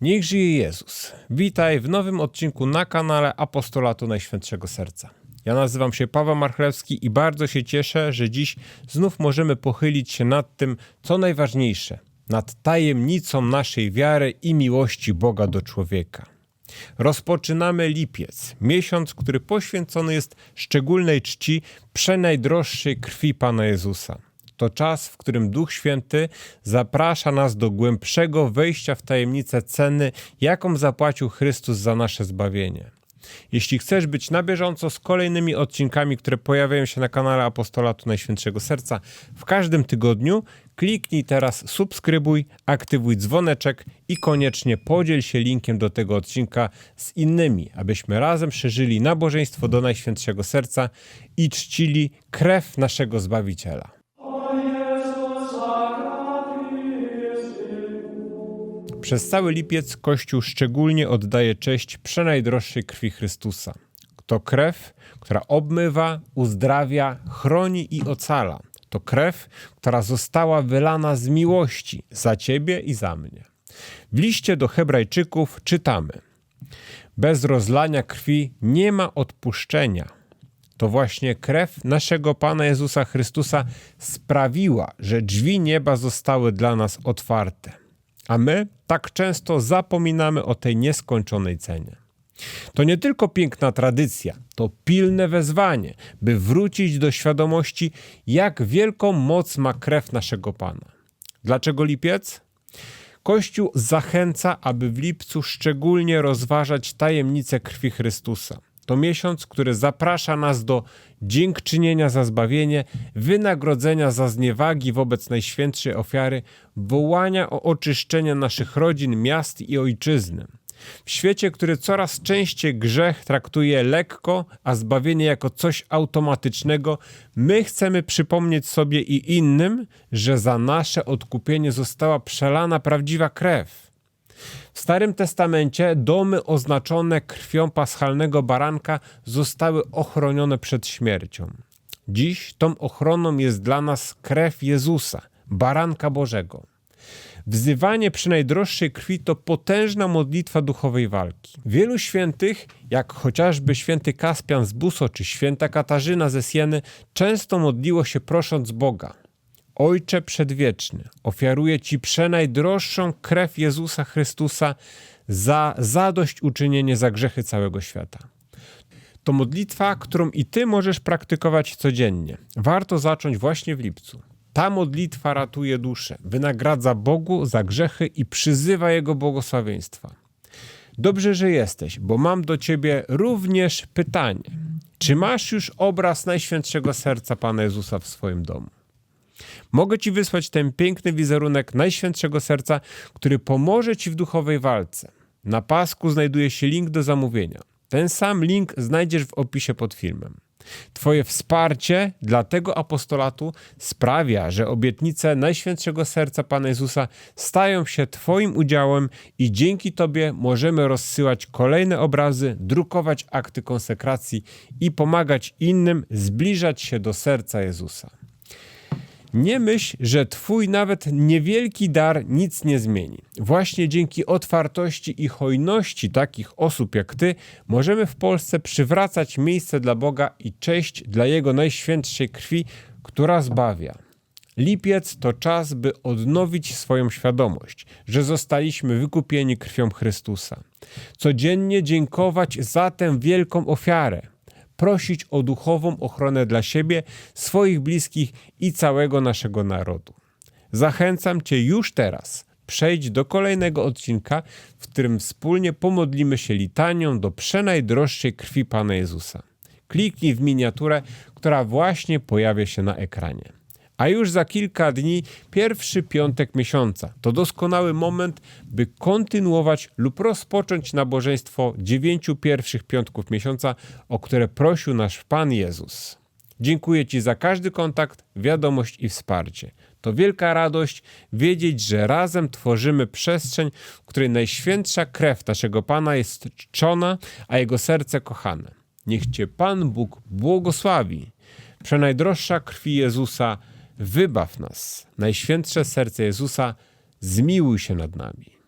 Niech żyje Jezus. Witaj w nowym odcinku na kanale Apostolatu Najświętszego Serca. Ja nazywam się Paweł Marchlewski i bardzo się cieszę, że dziś znów możemy pochylić się nad tym, co najważniejsze, nad tajemnicą naszej wiary i miłości Boga do człowieka. Rozpoczynamy lipiec, miesiąc, który poświęcony jest szczególnej czci przenajdroższej krwi Pana Jezusa. To czas, w którym Duch Święty zaprasza nas do głębszego wejścia w tajemnicę ceny, jaką zapłacił Chrystus za nasze zbawienie. Jeśli chcesz być na bieżąco z kolejnymi odcinkami, które pojawiają się na kanale Apostolatu Najświętszego Serca w każdym tygodniu, kliknij teraz subskrybuj, aktywuj dzwoneczek i koniecznie podziel się linkiem do tego odcinka z innymi, abyśmy razem szerzyli nabożeństwo do Najświętszego Serca i czcili krew naszego Zbawiciela. Przez cały lipiec Kościół szczególnie oddaje cześć przenajdroższej krwi Chrystusa. To krew, która obmywa, uzdrawia, chroni i ocala. To krew, która została wylana z miłości za ciebie i za mnie. W liście do Hebrajczyków czytamy: Bez rozlania krwi nie ma odpuszczenia. To właśnie krew naszego Pana Jezusa Chrystusa sprawiła, że drzwi nieba zostały dla nas otwarte. A my tak często zapominamy o tej nieskończonej cenie. To nie tylko piękna tradycja, to pilne wezwanie, by wrócić do świadomości, jak wielką moc ma krew naszego Pana. Dlaczego lipiec? Kościół zachęca, aby w lipcu szczególnie rozważać tajemnicę krwi Chrystusa. To miesiąc, który zaprasza nas do dziękczynienia za zbawienie, wynagrodzenia za zniewagi wobec najświętszej ofiary, wołania o oczyszczenie naszych rodzin, miast i ojczyzny. W świecie, który coraz częściej grzech traktuje lekko, a zbawienie jako coś automatycznego, my chcemy przypomnieć sobie i innym, że za nasze odkupienie została przelana prawdziwa krew. W Starym Testamencie domy oznaczone krwią paschalnego baranka zostały ochronione przed śmiercią. Dziś tą ochroną jest dla nas krew Jezusa, baranka Bożego. Wzywanie przy najdroższej krwi to potężna modlitwa duchowej walki. Wielu świętych, jak chociażby święty Kaspian z Buso czy święta Katarzyna ze Sieny, często modliło się prosząc Boga. Ojcze Przedwieczny, ofiaruję Ci przenajdroższą krew Jezusa Chrystusa za zadośćuczynienie za grzechy całego świata. To modlitwa, którą i Ty możesz praktykować codziennie. Warto zacząć właśnie w lipcu. Ta modlitwa ratuje duszę, wynagradza Bogu za grzechy i przyzywa Jego błogosławieństwa. Dobrze, że jesteś, bo mam do Ciebie również pytanie. Czy masz już obraz Najświętszego Serca Pana Jezusa w swoim domu? Mogę Ci wysłać ten piękny wizerunek Najświętszego Serca, który pomoże Ci w duchowej walce. Na pasku znajduje się link do zamówienia. Ten sam link znajdziesz w opisie pod filmem. Twoje wsparcie dla tego apostolatu sprawia, że obietnice Najświętszego Serca Pana Jezusa stają się Twoim udziałem i dzięki Tobie możemy rozsyłać kolejne obrazy, drukować akty konsekracji i pomagać innym zbliżać się do serca Jezusa. Nie myśl, że Twój nawet niewielki dar nic nie zmieni. Właśnie dzięki otwartości i hojności takich osób jak Ty możemy w Polsce przywracać miejsce dla Boga i cześć dla Jego najświętszej krwi, która zbawia. Lipiec to czas, by odnowić swoją świadomość, że zostaliśmy wykupieni krwią Chrystusa. Codziennie dziękować za tę wielką ofiarę prosić o duchową ochronę dla siebie, swoich bliskich i całego naszego narodu. Zachęcam Cię już teraz. Przejdź do kolejnego odcinka, w którym wspólnie pomodlimy się litanią do przenajdroższej krwi Pana Jezusa. Kliknij w miniaturę, która właśnie pojawia się na ekranie. A już za kilka dni pierwszy piątek miesiąca to doskonały moment, by kontynuować lub rozpocząć nabożeństwo dziewięciu pierwszych piątków miesiąca, o które prosił nasz Pan Jezus. Dziękuję Ci za każdy kontakt, wiadomość i wsparcie. To wielka radość wiedzieć, że razem tworzymy przestrzeń, w której najświętsza krew naszego Pana jest czczona, a Jego serce kochane. Niech Cię Pan Bóg błogosławi. Przenajdroższa krwi Jezusa wybaw nas. Najświętsze serce Jezusa, zmiłuj się nad nami.